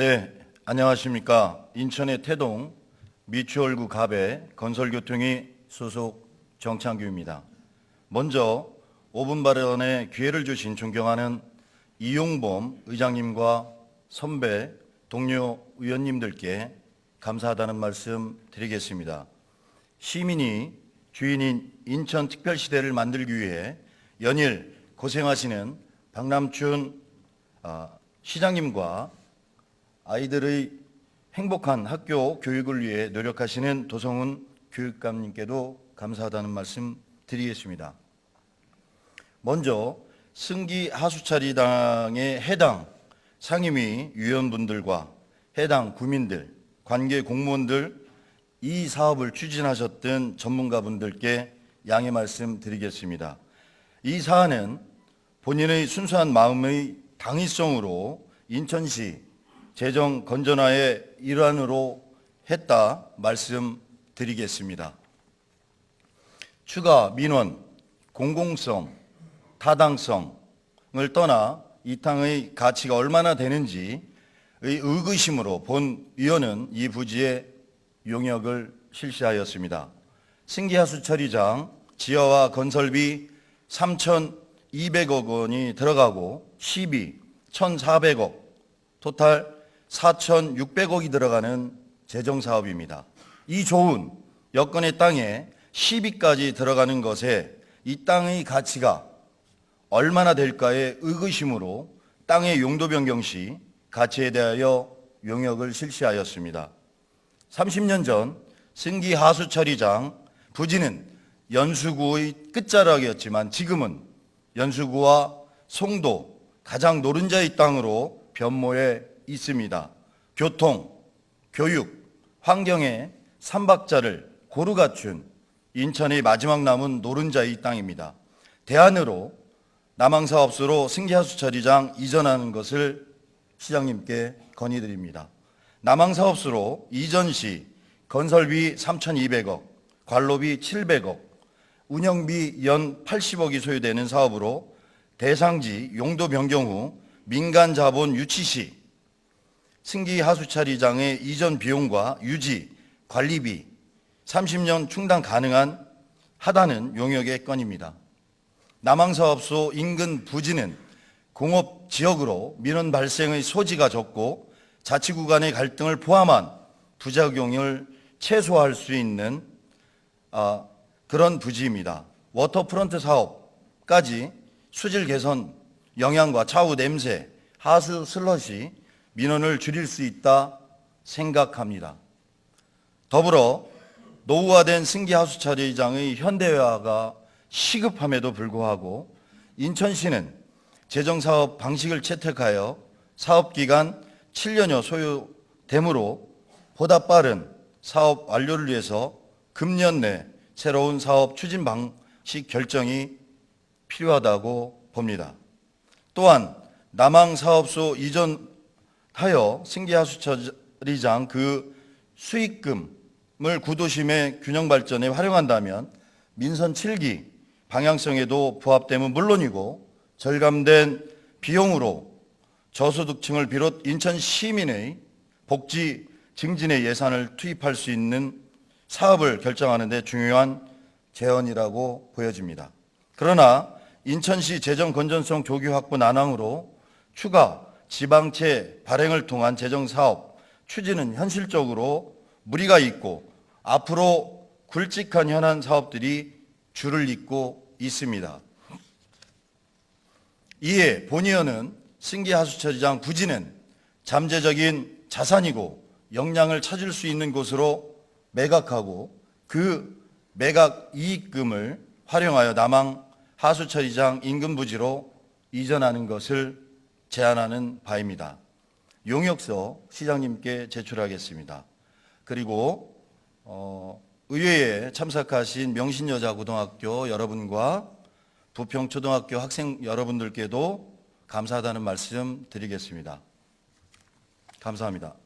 네, 안녕하십니까. 인천의 태동 미추홀구 갑의 건설교통이 소속 정창규입니다. 먼저 5분 발언의 기회를 주신 존경하는 이용범 의장님과 선배 동료 의원님들께 감사하다는 말씀 드리겠습니다. 시민이 주인인 인천특별시대를 만들기 위해 연일 고생하시는 박남춘 아, 시장님과 아이들의 행복한 학교 교육을 위해 노력하시는 도성훈 교육감님께도 감사하다는 말씀 드리겠습니다. 먼저 승기 하수차리당의 해당 상임위 위원분들과 해당 구민들, 관계 공무원들 이 사업을 추진하셨던 전문가분들께 양해 말씀 드리겠습니다. 이 사안은 본인의 순수한 마음의 당위성으로 인천시 재정 건전화의 일환으로 했다 말씀드리겠습니다. 추가 민원, 공공성, 타당성을 떠나 이 땅의 가치가 얼마나 되는지의 의구심으로 본 위원은 이 부지에 용역을 실시하였습니다. 승기하수 처리장 지하와 건설비 3,200억 원이 들어가고 시비 1,400억, 토탈 4,600억이 들어가는 재정 사업입니다. 이 좋은 여건의 땅에 시비까지 들어가는 것에 이 땅의 가치가 얼마나 될까의 의구심으로 땅의 용도 변경 시 가치에 대하여 용역을 실시하였습니다. 30년 전 승기 하수처리장 부지는 연수구의 끝자락이었지만 지금은 연수구와 송도 가장 노른자의 땅으로 변모해 있습니다. 교통, 교육, 환경에 삼박자를 고루 갖춘 인천의 마지막 남은 노른자의 땅입니다. 대안으로 남항사업소로 승기하수처리장 이전하는 것을 시장님께 건의드립니다. 남항사업소로 이전 시 건설비 3,200억, 관로비 700억, 운영비 연 80억이 소요되는 사업으로 대상지 용도 변경 후 민간 자본 유치 시 승기 하수차리장의 이전 비용과 유지, 관리비 30년 충당 가능한 하다는 용역의 건입니다. 남항사업소 인근 부지는 공업 지역으로 민원 발생의 소지가 적고 자치구 간의 갈등을 포함한 부작용을 최소화할 수 있는 아, 그런 부지입니다. 워터프런트 사업까지 수질 개선 영향과 차후 냄새, 하수 슬러시 민원을 줄일 수 있다 생각합니다. 더불어 노후화된 승기하수차리장의 현대화가 시급함에도 불구하고 인천시는 재정사업 방식을 채택하여 사업기간 7년여 소요되므로 보다 빠른 사업 완료를 위해서 금년 내 새로운 사업 추진 방식 결정이 필요하다고 봅니다. 또한 남항 사업소 이전 하여 승기하수처리장 그 수익금을 구도심의 균형 발전에 활용한다면 민선 7기 방향성에도 부합됨은 물론이고 절감된 비용으로 저소득층을 비롯 인천 시민의 복지 증진의 예산을 투입할 수 있는 사업을 결정하는 데 중요한 제언이라고 보여집니다. 그러나 인천시 재정 건전성 조기 확보 난항으로 추가 지방채 발행을 통한 재정 사업 추진은 현실적으로 무리가 있고 앞으로 굵직한 현안 사업들이 줄을 잇고 있습니다. 이에 본의원은 승기하수처리장 부지는 잠재적인 자산이고 역량을 찾을 수 있는 곳으로 매각하고 그 매각 이익금을 활용하여 남항 하수처리장 인근 부지로 이전하는 것을 제안하는 바입니다. 용역서 시장님께 제출하겠습니다. 그리고 어, 의회에 참석하신 명신여자고등학교 여러분과 부평초등학교 학생 여러분들께도 감사하다는 말씀 드리겠습니다. 감사합니다.